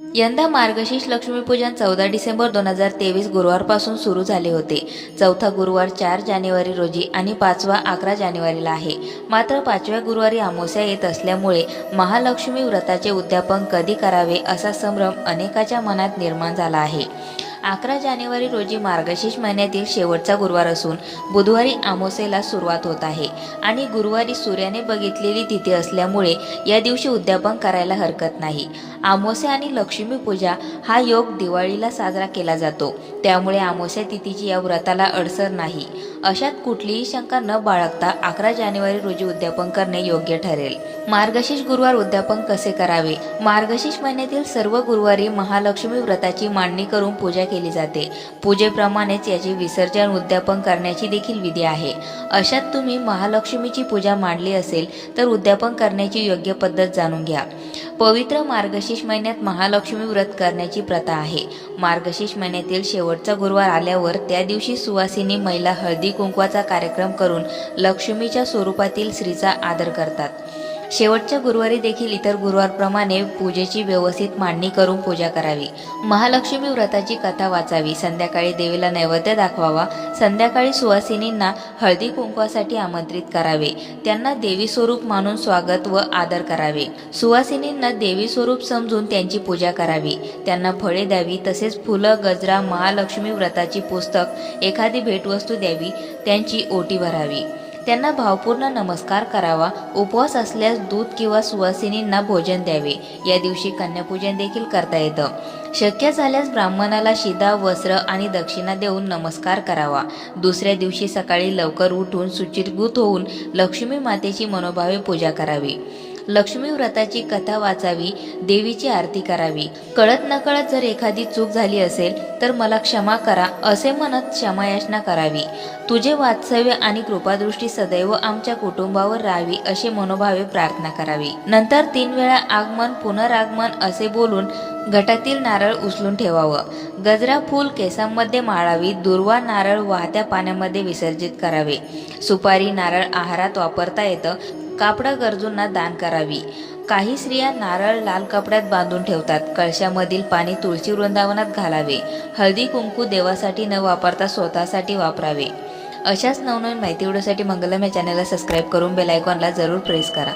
यंदा मार्गशीर्ष लक्ष्मीपूजन चौदा डिसेंबर दोन हजार तेवीस गुरुवारपासून सुरू झाले होते. चौथा गुरुवार चार जानेवारी रोजी आणि पाचवा अकरा जानेवारीला आहे. मात्र पाचव्या गुरुवारी अमावस्या येत असल्यामुळे महालक्ष्मी व्रताचे उद्यापन कधी करावे असा संभ्रम अनेकाच्या मनात निर्माण झाला आहे. अकरा जानेवारी रोजी मार्गशीर्ष महिन्यातील शेवटचा गुरुवार असून बुधवारी आमोसेला सुरुवात होत आहे. आणि गुरुवारी सूर्याने बघितलेली तिथी असल्यामुळे या दिवशी उद्यापन करायला हरकत नाही. आमोसे आणि लक्ष्मीपूजा हा योग दिवाळीला साजरा केला जातो. त्यामुळे आमोसे तिथीची या व्रताला अडसर नाही. अशात कुठलीही शंका न बाळगता अकरा जानेवारी रोजी उद्यापन करणे योग्य ठरेल. मार्गशीर्ष गुरुवार उद्यापन कसे करावे? मार्गशीर्ष महिन्यातील सर्व गुरुवारी महालक्ष्मी व्रताची मांडणी करून पूजा केली जाते. पूजेप्रमाणेच याचे विसर्जन उद्यापन करण्याची देखील विधी आहे. अशात तुम्ही महालक्ष्मीची पूजा मांडली असेल तर उद्यापन करण्याची योग्य पद्धत जाणून घ्या. पवित्र मार्गशीर्ष महिन्यात महालक्ष्मी व्रत करण्याची प्रथा आहे. मार्गशीर्ष महिन्यातील शेवटचा गुरुवार आल्यावर त्या दिवशी सुवासिनी महिला हळदी कुंकवाचा कार्यक्रम करून लक्ष्मीच्या स्वरूपातील स्त्रीचा आदर करतात. शेवटच्या गुरुवारी देखील इतर गुरुवारप्रमाणे पूजेची व्यवस्थित मांडणी करून पूजा करावी. महालक्ष्मी व्रताची कथा वाचावी. संध्याकाळी देवीला नैवेद्य दाखवावा. संध्याकाळी सुवासिनींना हळदी कुंकवासाठी आमंत्रित करावे. त्यांना देवी स्वरूप मानून स्वागत व आदर करावे. सुवासिनींना देवी स्वरूप समजून त्यांची पूजा करावी. त्यांना फळे द्यावी. तसेच फुलं गजरा महालक्ष्मी व्रताची पुस्तक एखादी भेटवस्तू द्यावी. त्यांची ओटी भरावी. त्यांना भावपूर्ण नमस्कार करावा उपवास असल्यास दूध किंवा सुवासिनींना भोजन द्यावे. या दिवशी कन्यापूजन देखील करता येतं. शक्य झाल्यास ब्राह्मणाला शिदा वस्त्र आणि दक्षिणा देऊन नमस्कार करावा. दुसऱ्या दिवशी सकाळी लवकर उठून सुचिरभूत होऊन लक्ष्मी मातेची मनोभावे पूजा करावी. लक्ष्मी व्रताची कथा वाचावी देवीची आरती करावी. कळत नकळत जर एखादी चूक झाली असेल तर मला क्षमा करा असे म्हणत क्षमायाचना करावी. तुझे वात्सव्य आणि कृपादृष्टी सदैव आमच्या कुटुंबावर राहावी असे मनोभावे प्रार्थना करावी. नंतर तीन वेळा आगमन पुनरागमन असे बोलून घटातील नारळ उचलून ठेवावं. गजरा फूल केसांमध्ये माळावी दुर्वा नारळ वाहत्या पाण्यामध्ये विसर्जित करावे. सुपारी नारळ आहारात वापरता येतं कापडं गरजूंना दान करावी. काही स्त्रिया नारळ लाल कपड्यात बांधून ठेवतात. कळशामधील पाणी तुळशी वृंदावनात घालावे. हळदी कुंकू देवासाठी न वापरता स्वतःसाठी वापरावे. अशाच नवनवीन माहिती व्हिडिओसाठी मंगलम या चॅनलला सबस्क्राईब करून बेल आयकॉनला जरूर प्रेस करा.